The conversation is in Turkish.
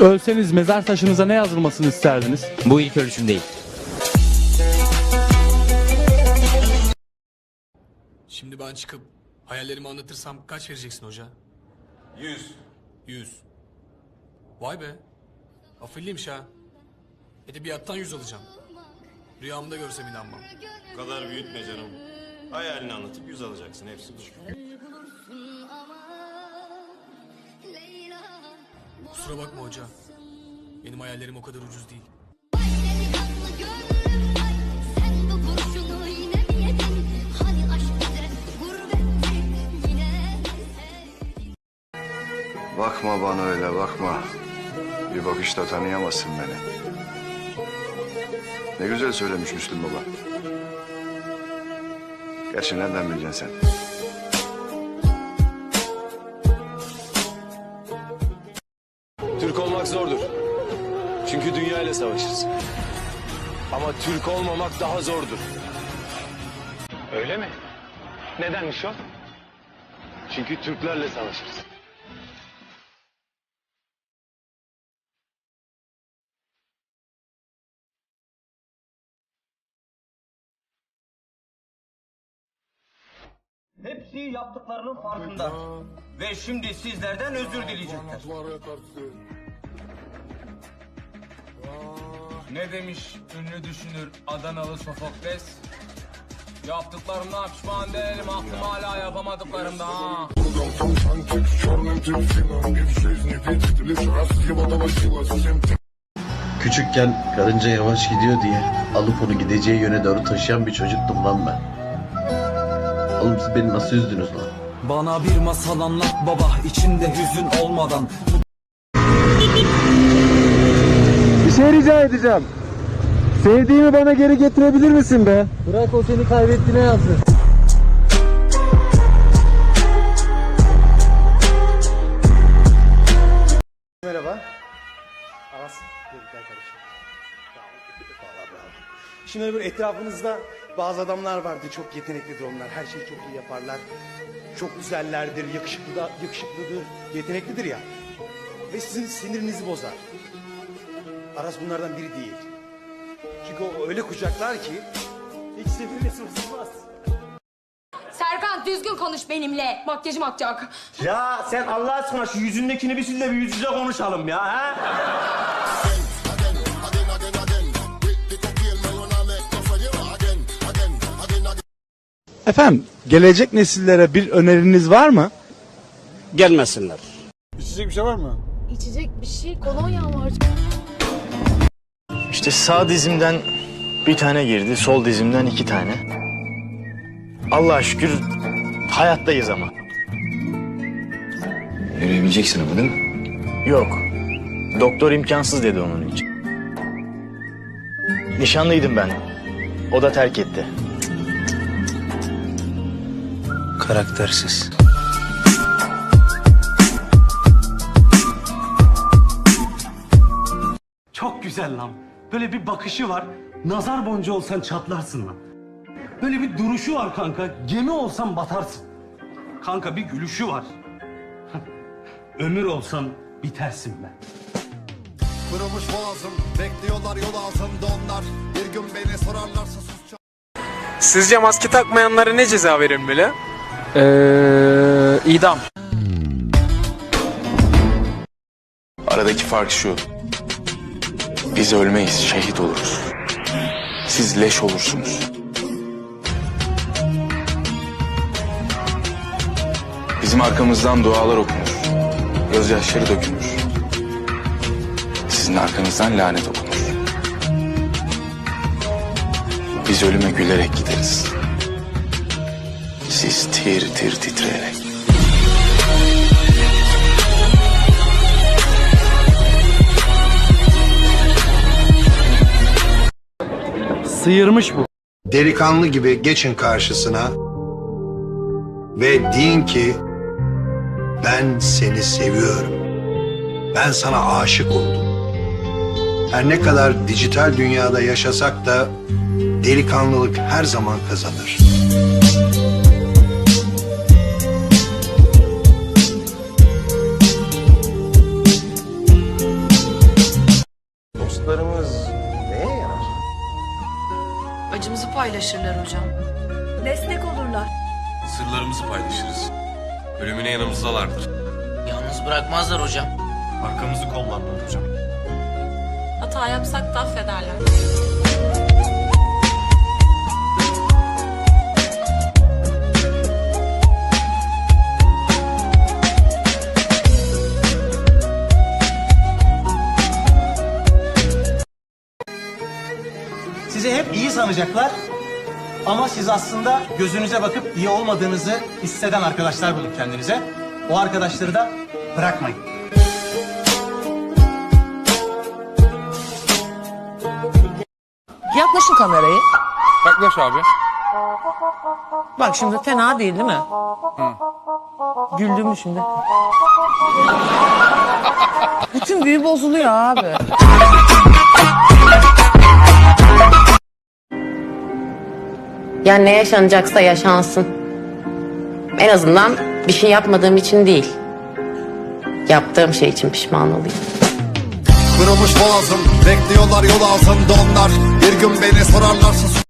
Ölseniz mezar taşınıza ne yazılmasını isterdiniz? Bu ilk ölçüm değil. Şimdi ben çıkıp hayallerimi anlatırsam kaç vereceksin hoca? Yüz. Yüz. Vay be. Afilliymiş ha. Edebiyattan yüz alacağım. Rüyamda görsem inanmam. Bu kadar büyütme canım. Hayalini anlatıp yüz alacaksın hepsi bu. Kusura bakma hoca. Benim hayallerim o kadar ucuz değil. Bakma bana öyle bakma. Bir bakışta tanıyamazsın beni. Ne güzel söylemiş Müslüm Baba. Gerçi nereden bileceksin sen? Türk olmak zordur. Çünkü dünya ile savaşırsın. Ama Türk olmamak daha zordur. Öyle mi? Nedenmiş o? Çünkü Türklerle savaşırsın. Hepsi yaptıklarının farkında. Ve şimdi sizlerden özür dileyecekler. Ne demiş ünlü düşünür Adanalı Sofokles? Yaptıklarımdan pişman değilim aklım hala yapamadıklarımda ha. Küçükken karınca yavaş gidiyor diye alıp onu gideceği yöne doğru taşıyan bir çocuktum lan ben. Oğlum siz beni nasıl üzdünüz lan? Bana bir masal anlat baba içinde hüzün olmadan. Bir şey rica edeceğim. Sevdiğimi bana geri getirebilir misin be? Bırak o seni kaybettiğine yazsın. Merhaba. Aras. Kardeşim. Şimdi böyle etrafınızda bazı adamlar vardı. Çok yeteneklidir onlar. Her şeyi çok iyi yaparlar. Çok güzellerdir, yakışıklı da, yakışıklıdır, yeteneklidir ya. Ve sizin sinirinizi bozar. Aras bunlardan biri değil. Çünkü o öyle kucaklar ki hiç siniriniz bozulmaz. Serkan düzgün konuş benimle. Makyajım akacak. Ya sen Allah aşkına şu yüzündekini bir sil de bir yüz yüze konuşalım ya ha? Efendim, gelecek nesillere bir öneriniz var mı? Gelmesinler. İçecek bir şey kolonya var. İşte sağ dizimden bir tane girdi, sol dizimden iki tane. Allah'a şükür hayattayız ama. Yürüyebileceksin ama değil mi? Yok. Doktor imkansız dedi onun için. Nişanlıydım ben. O da terk etti. Karaktersiz. Çok güzel lan. Böyle bir bakışı var. Nazar boncuğu olsan çatlarsın lan. Böyle bir duruşu var kanka. Gemi olsan batarsın. Kanka bir gülüşü var. Ömür olsan bitersin be. Kırılmış boğazım, bekliyorlar yol ağzımda onlar. Bir gün beni sorarlarsa sus Sizce maske takmayanlara ne ceza verilmeli? Ee, idam. Aradaki fark şu. Biz ölmeyiz, şehit oluruz. Siz leş olursunuz. Bizim arkamızdan dualar okunur. Gözyaşları dökülür. Sizin arkanızdan lanet okunur. Biz ölüme gülerek gideriz. Siz tir tir titreyerek. Sıyırmış bu. Delikanlı gibi geçin karşısına ve deyin ki ben seni seviyorum. Ben sana aşık oldum. Her ne kadar dijital dünyada yaşasak da delikanlılık her zaman kazanır. Paylaşırlar hocam. Destek olurlar. Sırlarımızı paylaşırız. Ölümüne yanımızdalardır. Yalnız bırakmazlar hocam. Arkamızı kollarlar hocam. Hata yapsak da affederler. Sizi hep iyi sanacaklar ama siz aslında gözünüze bakıp iyi olmadığınızı hisseden arkadaşlar bulun kendinize. O arkadaşları da bırakmayın. Yaklaşın kamerayı. Yaklaş abi. Bak şimdi fena değil değil mi? Güldün mü şimdi? Bütün büyü bozuluyor abi. Yani ne yaşanacaksa yaşansın. En azından bir şey yapmadığım için değil. Yaptığım şey için pişman olayım. Kırılmış boğazım Bekliyorlar yol altında onlar Bir gün beni sorarlarsa